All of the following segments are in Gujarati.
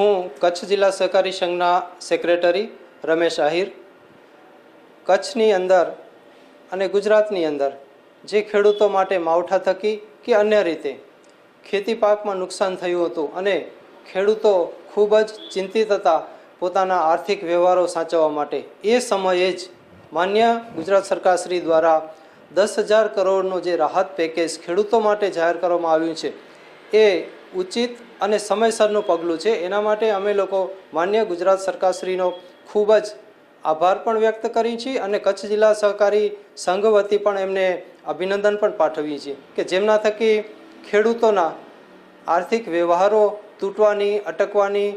હું કચ્છ જિલ્લા સહકારી સંઘના સેક્રેટરી રમેશ આહિર. કચ્છની અંદર અને ગુજરાતની અંદર જે ખેડૂતો માટે માવઠા થકી કે અન્ય રીતે ખેતી પાકમાં નુકસાન થયું હતું અને ખેડૂતો ખૂબ જ ચિંતિત હતા પોતાના આર્થિક વ્યવહારો સાચવવા માટે, એ સમયે જ માન્ય ગુજરાત સરકારશ્રી દ્વારા દસ હજાર કરોડનું જે રાહત પેકેજ ખેડૂતો માટે જાહેર કરવામાં આવ્યું છે, એ ઉચિત અને સમયસરનું પગલું છે. એના માટે અમે લોકો માન્ય ગુજરાત સરકારશ્રીનો ખૂબ જ આભાર પણ વ્યક્ત કરી છીએ અને કચ્છ જિલ્લા સહકારી સંઘ વતી પણ એમને અભિનંદન પણ પાઠવીએ છીએ કે જેમના થકી ખેડૂતોના આર્થિક વ્યવહારો તૂટવાની, અટકવાની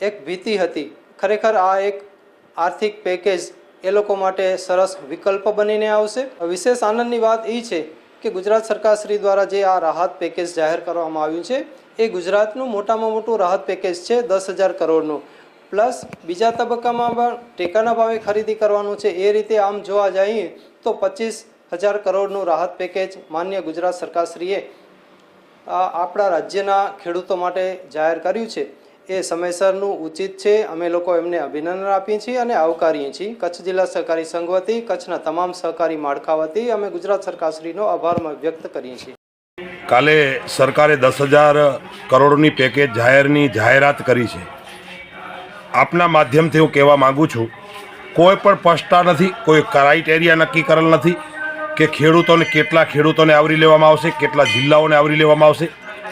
એક ભીતિ હતી. ખરેખર આ એક આર્થિક પેકેજ એ લોકો માટે સરસ વિકલ્પ બનીને આવશે. વિશેષ આનંદની વાત એ છે કે ગુજરાત સરકારશ્રી દ્વારા જે આ રાહત પેકેજ જાહેર કરવામાં આવ્યું છે, એ ગુજરાતનું મોટામાં મોટું રાહત પેકેજ છે દસ હજાર કરોડનું. પ્લસ બીજા તબક્કામાં પણ ટેકાના ભાવે ખરીદી કરવાનું છે, એ રીતે આમ જોવા જઈએ તો પચીસ હજાર કરોડનું રાહત પેકેજ માન્ય ગુજરાત સરકારશ્રીએ આપણા રાજ્યના ખેડૂતો માટે જાહેર કર્યું છે. એ સમયસરનું ઉચિત છે. અમે લોકો એમને અભિનંદન આપીએ છીએ અને આવકારીએ છીએ. કચ્છ જિલ્લા સહકારી સંઘ વતી, કચ્છના તમામ સહકારી માળખા વતી અમે ગુજરાત સરકારશ્રીનો આભાર વ્યક્ત કરીએ છીએ. કાલે સરકારે દસ હજાર કરોડની પેકેજ જાહેરની જાહેરાત કરી છે. આપના માધ્યમથી હું કહેવા માગું છું, કોઈ પણ પસ્તા નથી, કોઈ ક્રાઇટેરિયા નક્કી કરેલ નથી કે ખેડૂતોને કેટલા ખેડૂતોને આવરી લેવામાં આવશે, કેટલા જિલ્લાઓને આવરી લેવામાં આવશે,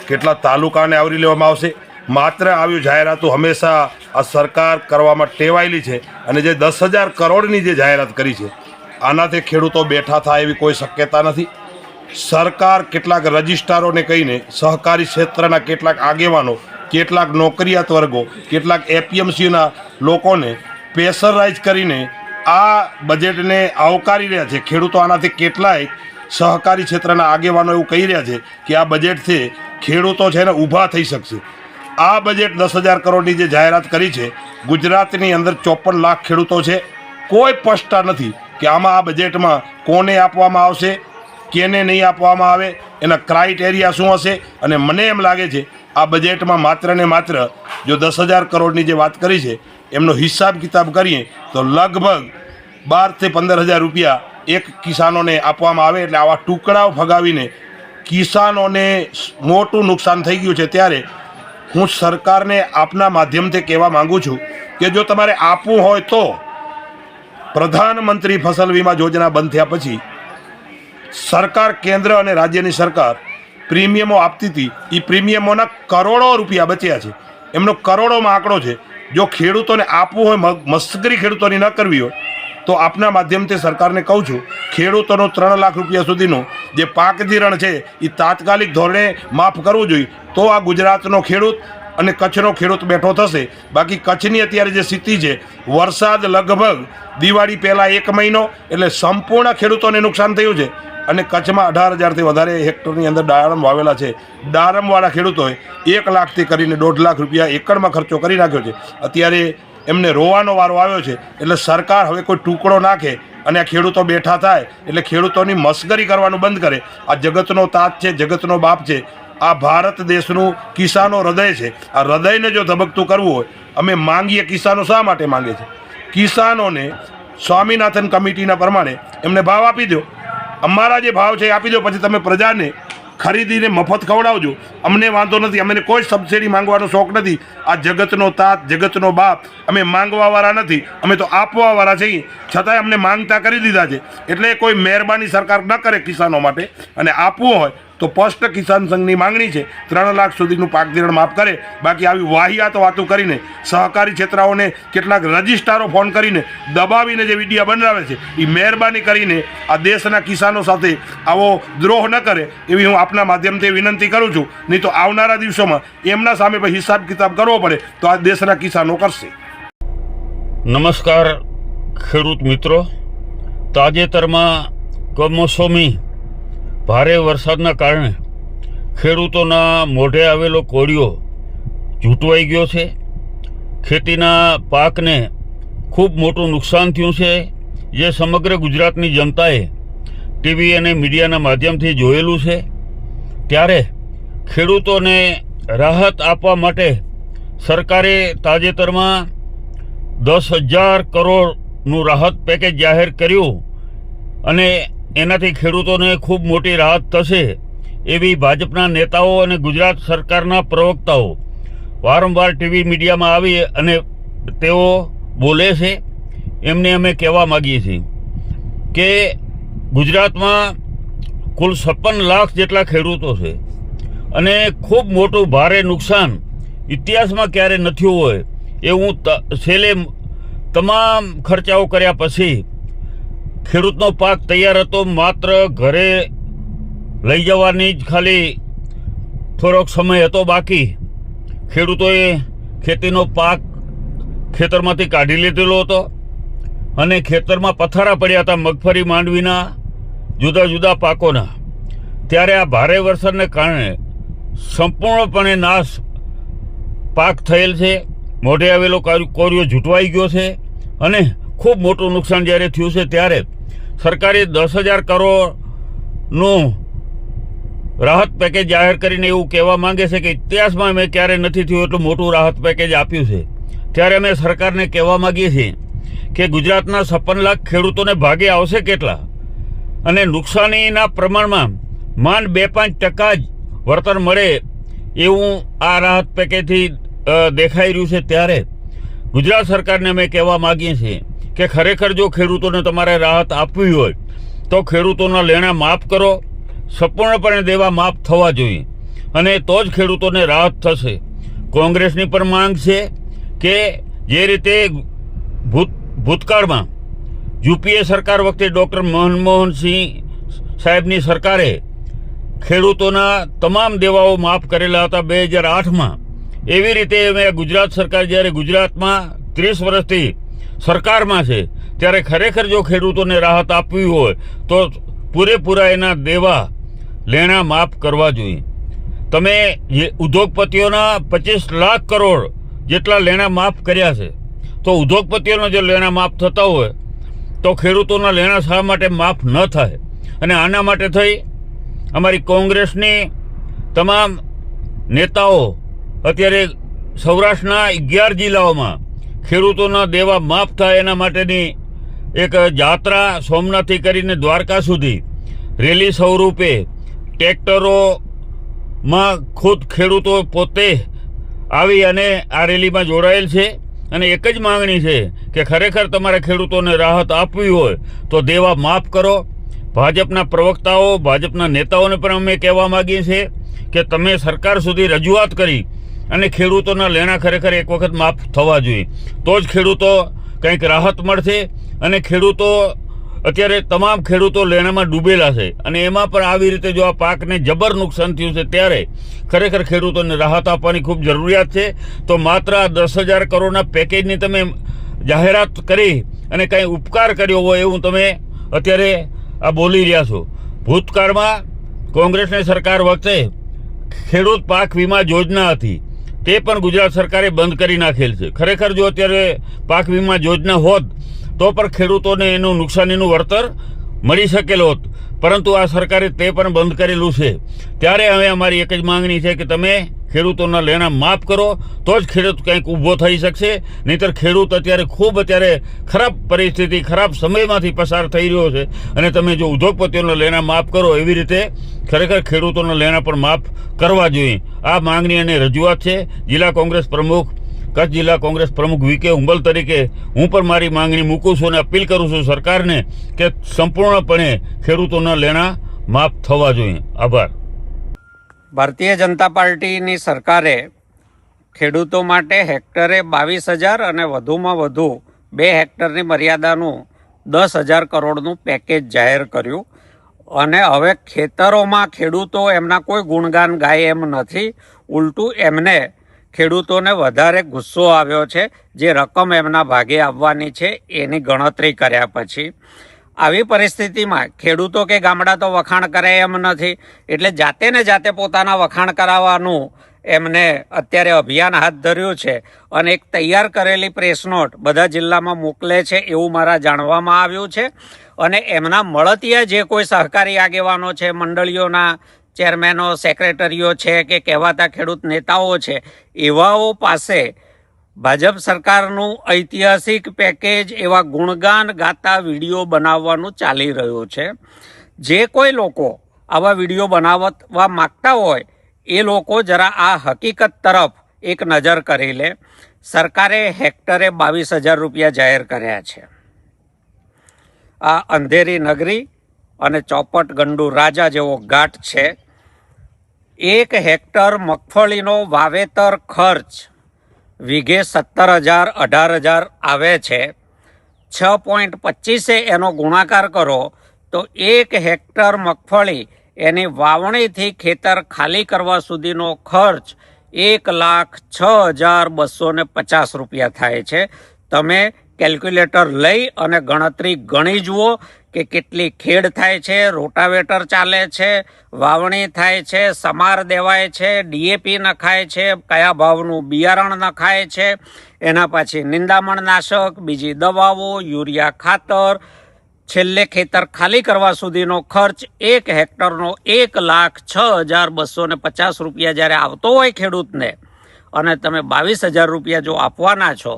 કેટલા તાલુકાને આવરી લેવામાં આવશે માત્ર આવ્યું જાહેરાતો હંમેશા આ સરકાર કરવામાં ટેવાયેલી છે અને જે દસ હજાર કરોડની જે જાહેરાત કરી છે, આનાથી ખેડૂતો બેઠા થાય એવી કોઈ શક્યતા નથી. સરકાર કેટલાક રજિસ્ટ્રારોને કહીને સહકારી ક્ષેત્રના કેટલાક આગેવાનો, કેટલાક નોકરિયાત વર્ગો, કેટલાક એપીએમસીના લોકોને પ્રેશરાઇઝ કરીને આ બજેટને આવકારી રહ્યા છે. ખેડૂતો આનાથી કેટલાય સહકારી ક્ષેત્રના આગેવાનો એવું કહી રહ્યા છે કે આ બજેટથી ખેડૂતો છે ને ઊભા થઈ શકશે. આ બજેટ દસ હજાર કરોડની જે જાહેરાત કરી છે, ગુજરાતની અંદર ચોપન લાખ ખેડૂતો છે. કોઈ સ્પષ્ટતા નથી કે આમાં આ બજેટમાં કોને આપવામાં આવશે, કેને નહીં આપવામાં આવે, એના ક્રાઇટેરિયા શું હશે? અને મને એમ લાગે છે, આ બજેટમાં માત્ર ને માત્ર જો દસ હજાર કરોડની જે વાત કરી છે, એમનો હિસાબ કિતાબ કરીએ, તો લગભગ બારથી પંદર હજાર રૂપિયા એક કિસાનોને આપવામાં આવે એટલે આવા ટુકડાઓ ફગાવીને કિસાનોને મોટું નુકસાન થઈ ગયું છે. ત્યારે હું સરકારને આપના માધ્યમથી કહેવા માગું છું કે જો તમારે આપવું હોય તો પ્રધાનમંત્રી ફસલ વીમા યોજના બંધ થયા પછી સરકાર કેન્દ્ર અને રાજ્યની સરકાર પ્રીમિયમો આપતી હતી. એ પ્રીમિયમોના કરોડો રૂપિયા બચ્યા છે. એમનો કરોડોમાં આંકડો છે. જો ખેડૂતોને આપવું હોય મસ્કરી ખેડૂતોની ન કરવી હોય તો આપના માધ્યમથી સરકારને કહું છું, ખેડૂતોનો ત્રણ લાખ રૂપિયા સુધીનું જે પાક ધિરણ છે એ તાત્કાલિક ધોરણે માફ કરવું જોઈએ. તો આ ગુજરાતનો ખેડૂત અને કચ્છનો ખેડૂત બેઠો થશે. બાકી કચ્છની અત્યારે જે સ્થિતિ છે, વરસાદ લગભગ દિવાળી પહેલાં એક મહિનો, એટલે સંપૂર્ણ ખેડૂતોને નુકસાન થયું છે. અને કચ્છમાં અઢાર હજારથી વધારે હેક્ટરની અંદર ડાળમ વાવેલા છે. ડાળમવાળા ખેડૂતોએ એક લાખથી કરીને દોઢ લાખ રૂપિયા એકડમાં ખર્ચો કરી નાખ્યો છે. અત્યારે એમને રોવાનો વારો આવ્યો છે. એટલે સરકાર હવે કોઈ ટુકડો નાખે અને આ ખેડૂતો બેઠા થાય, એટલે ખેડૂતોની મસ્કરી કરવાનું બંધ કરે. આ જગતનો તાત છે, જગતનો બાપ છે. આ ભારત દેશનું કિસાનો હૃદય છે. આ હૃદયને જો ધબકતું કરવું હોય, અમે માંગીએ કિસાનો શા માટે માંગે છે? કિસાનોને સ્વામિનાથન કમિટીના પ્રમાણે એમને ભાવ આપી દો. અમારા જે ભાવ છે એ આપી દો, પછી તમે પ્રજાને ખરીદીને મફત ખવડાવજો. અમને વાંધો નથી, અમને કોઈ સબસિડી માંગવાનો શોખ નથી. આ જગતનો તાત, જગતનો બાપ, અમે માંગવાવાળા નથી, અમે તો આપવાવાળા છીએ. છતાંય અમને માંગતા કરી દીધા છે. એટલે કોઈ મહેરબાની સરકાર ન કરે કિસાનો માટે. અને આપવું હોય તો સ્પષ્ટ કિસાન સંઘની માંગણી છે. ત્રણ લાખ સુધીનું પાક ધિરાણ માફ કરે. બાકી આવી વાહિયાત વાતો કરીને સહકારી ક્ષેત્રાઓને કેટલાક રજિસ્ટ્રારો ફોન કરીને દબાવીને જે વિડીયા બનાવે છે એ મહેરબાની કરીને આ દેશના કિસાનો સાથે આવો દ્રોહ ન કરે એવી હું આપના માધ્યમથી વિનંતી કરું છું. નહીં તો આવનારા દિવસોમાં એમના સામે પણ હિસાબ કિતાબ કરવો પડે તો આ દેશના કિસાનો કરશે. નમસ્કાર ખેડૂત મિત્રો. તાજેતરમાં કમોસમી ભારે વરસાદના કારણે ખેડૂતોના મોઢે આવેલો કોળિયો ઝૂંટવાઈ ગયો છે. ખેતીના પાકને ખૂબ મોટું નુકસાન થયું છે. જે સમગ્ર ગુજરાતની જનતાએ ટીવી અને મીડિયાના માધ્યમથી જોયેલું છે. ત્યારે ખેડૂતોને રાહત આપવા માટે સરકારે તાજેતરમાં દસ હજાર કરોડનું રાહત પેકેજ જાહેર કર્યું અને એનાથી ખેડૂતોને ખૂબ મોટી રાહત થશે એવી ભાજપના નેતાઓ અને ગુજરાત સરકારના પ્રવક્તાઓ વારંવાર ટીવી મીડિયામાં આવી અને તેઓ બોલે છે. એમને અમે કહેવા માગીએ છીએ કે ગુજરાતમાં કુલ છપ્પન લાખ જેટલા ખેડૂતો છે અને ખૂબ મોટું ભારે નુકસાન ઇતિહાસમાં ક્યારે નથી હોય એ ત- છેલ્લે તમામ ખર્ચાઓ કર્યા પછી ખેડૂતનો પાક તૈયાર હતો માત્ર ઘરે લઈ જવાની જ ખાલી થોડોક સમય હતો બાકી. ખેડૂતોએ ખેતીનો પાક ખેતરમાંથી કાઢી લીધેલો હતો અને ખેતરમાં પથારા પડ્યા હતા મગફળી માંડવીના જુદા જુદા પાકોના. ત્યારે આ ભારે વરસાદને કારણે સંપૂર્ણપણે નાશ પાક થયેલ છે. મોઢે આવેલો કાર્ય- ઝૂંટવાઈ ગયો છે અને ખૂબ મોટું નુકસાન જ્યારે થયું છે ત્યારે સરકારે દસ હજાર કરોડનું રાહત પેકેજ જાહેર કરીને એવું કહેવા માંગે છે કે ઇતિહાસમાં અમે ક્યારે નથી થયું એટલું મોટું રાહત પેકેજ આપ્યું છે. ત્યારે અમે સરકારને કહેવા માંગીએ છીએ કે ગુજરાતના છપ્પન લાખ ખેડૂતોને ભાગે આવશે કેટલા? અને નુકસાનીના પ્રમાણમાં માંડ બે પાંચ ટકા જ વળતર મળે એવું આ રાહત પેકેજથી દેખાઈ રહ્યું છે ત્યારે ગુજરાત સરકારને અમે કહેવા માગીએ છીએ કે ખરેખર જો ખેડૂતોને તમારે રાહત આપવી હોય, તો ખેડૂતોના લેણા માફ કરો, સંપૂર્ણપણે દેવા માફ થવા જોઈએ. અને તો જ ખેડૂતોને રાહત થશે. કોંગ્રેસની પણ માંગ છે કે જે રીતે ભૂત, ભૂતકાળમાં યુપીએ સરકાર વખતે ડૉક્ટર મનમોહનસિંહ સાહેબની સરકારે ખેડૂતોના તમામ દેવાઓ માફ કરેલા હતા બે હજાર આઠમાં. એવી રીતે અમે ગુજરાત સરકાર જ્યારે ગુજરાતમાં ત્રીસ વર્ષથી સરકારમાં છે. ત્યારે ખરેખર જો ખેડૂતોને રાહત આપવી હોય, તો પૂરેપૂરા એના દેવા લેણા માફ કરવા જોઈએ. તમે જે ઉદ્યોગપતિઓના પચીસ લાખ કરોડ જેટલા લેણા માફ કર્યા છે, તો ઉદ્યોગપતિઓના જો લેણા માફ થતા હોય, તો ખેડૂતોના લેણા શા માટે માફ ન થાય? અને આના માટે થઈ અમારી કોંગ્રેસની તમામ નેતાઓ અત્યારે સૌરાષ્ટ્રના અગિયાર જિલ્લાઓમાં ખેડૂતોના દેવા માફ થાય એના માટેની એક જાત્રા સોમનાથથી કરીને દ્વારકા સુધી રેલી સ્વરૂપે ટ્રેક્ટરોમાં ખુદ ખેડૂતો પોતે આવી અને આ રેલીમાં જોડાયેલ છે. અને એક જ માંગણી છે કે ખરેખર તમારે ખેડૂતોને રાહત આપવી હોય તો દેવા માફ કરો. ભાજપના પ્રવક્તાઓ, ભાજપના નેતાઓને પણ અમે કહેવા માગીએ છીએ કે તમે સરકાર સુધી રજૂઆત કરી અને ખેડૂતોના લેણા ખરેખર એક વખત માફ થવા જોઈએ. તો જ ખેડૂતો કંઈક રાહત મળશે અને ખેડૂતો અત્યારે તમામ ખેડૂતો લેણામાં ડૂબેલા છે. અને એમાં પણ આવી રીતે જો આ પાકને જબર નુકસાન થયું છે ત્યારે ખરેખર ખેડૂતોને રાહત આપવાની ખૂબ જરૂરિયાત છે. તો માત્ર આ દસ હજાર કરોડના પેકેજની તમે જાહેરાત કરી અને કંઈ ઉપકાર કર્યો હોય એવું તમે અત્યારે આ બોલી રહ્યા છો. ભૂતકાળમાં કોંગ્રેસની સરકાર વખતે ખેડૂત પાક વીમા યોજના હતી. તે પણ ગુજરાત સરકારે બંધ કરી નાખેલ છે. ખરેખર જો અત્યારે પાક વીમા યોજના હોત, તો પણ ખેડૂતોને એનું નુકસાનીનું વળતર મળી શકેલ હોત. પરંતુ આ સરકારે તે પણ બંધ કરેલું છે. ત્યારે હવે અમારી એક જ માંગણી છે કે તમે ખેડૂતોના લેણા માફ કરો, તો જ ખેડૂત કંઈક ઊભો થઈ શકશે. નહીંતર ખેડૂત અત્યારે ખૂબ અત્યારે ખરાબ પરિસ્થિતિ, ખરાબ સમયમાંથી પસાર થઈ રહ્યો છે. અને તમે જો ઉદ્યોગપતિઓના લેણા માફ કરો, એવી રીતે ખરેખર ખેડૂતોના લેણા પણ માફ કરવા જોઈએ. આ માંગણી અને રજૂઆત છે. જિલ્લા કોંગ્રેસ પ્રમુખ કચ્છ જિલ્લા કોંગ્રેસ પ્રમુખ વીકે ઉંબલ તરીકે હું પણ મારી માંગણી મૂકું છું અને અપીલ કરું છું સરકારને કે સંપૂર્ણપણે ખેડૂતોના લેણા, માફ થવા જોઈએ. આભાર. ભારતીય જનતા પાર્ટીની સરકારે ખેડૂતો માટે હેક્ટરે બાવીસ હજાર અને વધુમાં વધુ બે હેક્ટરની મર્યાદાનું દસ હજાર કરોડનું પેકેજ જાહેર કર્યું અને હવે ખેતરોમાં ખેડૂતો એમના કોઈ ગુણગાન ગાય એમ નથી, ઉલટું એમને ખેડૂતોને વધારે ગુસ્સો આવ્યો છે, જે રકમ એમના ભાગે આવવાની છે, એની ગણતરી કર્યા પછી. આવી પરિસ્થિતિમાં ખેડૂતો કે ગામડા તો વખાણ કરે એમ નથી, એટલે જાતે ને જાતે પોતાના વખાણ કરાવવાનું એમને અત્યારે અભિયાન હાથ ધર્યું છે અને એક તૈયાર કરેલી પ્રેસ નોટ બધા જિલ્લામાં મોકલે છે એવું મારા જાણવામાં આવ્યું છે. અને એમના મળતિયા જે કોઈ સહકારી આગેવાનો છે, મંડળીઓના ચેરમેનો સેક્રેટરીઓ છે કે કહેવાતા ખેડૂત નેતાઓ છે, એવાઓ પાસે ભાજપ સરકારનું ઐતિહાસિક પેકેજ એવા ગુણગાન ગાતા વીડિયો બનાવવાનું ચાલી રહ્યું છે. જે કોઈ લોકો આવા વીડિયો બનાવવા માગતા હોય, એ લોકો જરા આ હકીકત તરફ એક નજર કરી લે. સરકારે હેક્ટરે બાવીસ હજાર રૂપિયા જાહેર કર્યા છે. આ અંધેરી નગરી અને ચોપટ ગંડુ રાજા જેવો ઘાટ છે. એક હેક્ટર મગફળીનો વાવેતર ખર્ચ વીઘે સત્તર હજાર અઢાર હજાર આવે છે. છ પોઈન્ટ પચીસે એનો ગુણાકાર કરો તો એક હેક્ટર મગફળી એની વાવણીથી ખેતર ખાલી કરવા સુધીનો ખર્ચ એક લાખ છ હજાર બસો પચાસ રૂપિયા થાય છે. તમે કેલ્ક્યુલેટર લઈ અને ગણતરી ગણી જુઓ કે કેટલી ખેડ થાય છે, રોટાવેટર ચાલે છે, વાવણી થાય છે, સમાર દેવાય છે, ડીએપી નખાય છે, કયા ભાવનું બિયારણ નખાય છે, એના પછી નિંદામણ નાશક, બીજી દવાઓ, યુરિયા ખાતર, છેલ્લે ખેતર ખાલી કરવા સુધીનો ખર્ચ એક હેક્ટરનો એક લાખ છ હજાર બસો ને પચાસ રૂપિયા જ્યારે આવતો હોય ખેડૂતને, અને તમે બાવીસ હજાર રૂપિયા જો આપવાના છો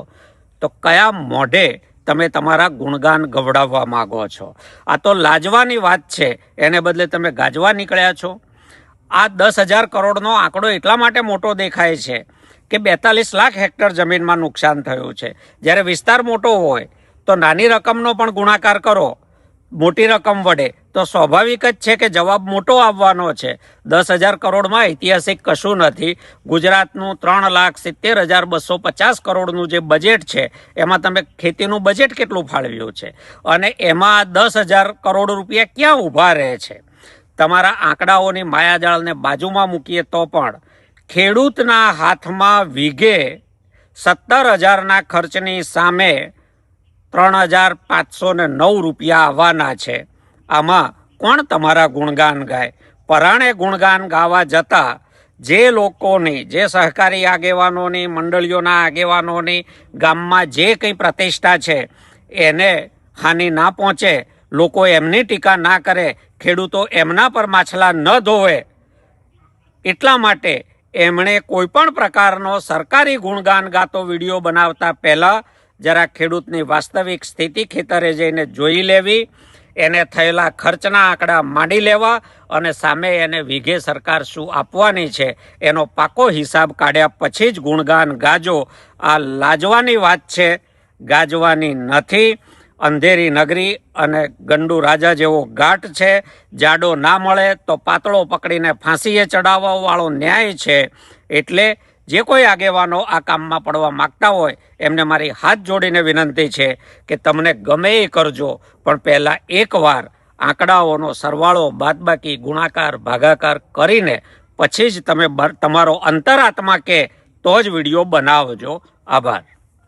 તો કયા મોઢે તમે તમારા ગુણગાન ગવડાવવા માગો છો? આ તો લાજવાની વાત છે. એને બદલે તમે ગાજવા નીકળ્યા છો. આ દસ હજાર કરોડનો આંકડો એટલા માટે મોટો દેખાય છે કે બેતાલીસ લાખ હેક્ટર જમીનમાં નુકસાન થયું છે. જ્યારે વિસ્તાર મોટો હોય તો નાની રકમનો પણ ગુણાકાર કરો. મોટી રકમ વડે. તો સ્વાભાવિક જ છે કે જવાબ મોટો આવવાનો છે. દસ હજાર કરોડમાં ઐતિહાસિક કશું નથી. ગુજરાતનું ત્રણ લાખ સિત્તેર હજાર બસો પચાસ કરોડનું જે બજેટ છે, એમાં તમે ખેતીનું બજેટ કેટલું ફાળવ્યું છે? અને એમાં દસ હજાર કરોડ રૂપિયા ક્યાં ઊભા રહે છે? તમારા આંકડાઓની માયાજાળને બાજુમાં મૂકીએ તો પણ ખેડૂતના હાથમાં વીઘે સત્તર હજારના ખર્ચની સામે ત્રણ હજાર પાંચસો ને નવ રૂપિયા આવવાના છે. આમાં કોણ તમારા ગુણગાન ગાય? પરાણે ગુણગાન ગાવા જતા જે લોકોની, જે સહકારી આગેવાનોની, મંડળીઓના આગેવાનોની ગામમાં જે કંઈ પ્રતિષ્ઠા છે, એને હાનિ ના પહોંચે, લોકો એમની ટીકા ના કરે, ખેડૂતો એમના પર માછલા ન ધોવે, એટલા માટે એમણે કોઈપણ પ્રકારનો સરકારી ગુણગાન ગાતો વીડિયો બનાવતા પહેલા જરા ખેડૂતની વાસ્તવિક સ્થિતિ ખેતરે જઈને જોઈ લેવી, એને થયેલા ખર્ચના આંકડા માંડી લેવા અને સામે એને વિઘે સરકાર શું આપવાની છે, એનો પાકો હિસાબ કાઢ્યા પછી જ ગુણગાન ગાજો. આ લાજવાની વાત છે, ગાજવાની નથી. અંધેરી નગરી અને ગંડુ રાજા જેવો ઘાટ છે, જાડો ના મળે તો પાતળો પકડીને ફાંસીએ ચડાવવા વાળો ન્યાય છે. એટલે જે કોઈ આગેવાનો આ કામમાં પડવા માગતા હોય, એમને મારી હાથ જોડીને વિનંતી છે કે તમને ગમે એ કરજો, પણ પહેલાં એકવાર આંકડાઓનો સરવાળો બાદબાકી, ગુણાકાર, ભાગાકાર કરીને પછી જ તમે તમારો અંતરાત્મા કે તો જ વીડિયો બનાવજો. આભાર.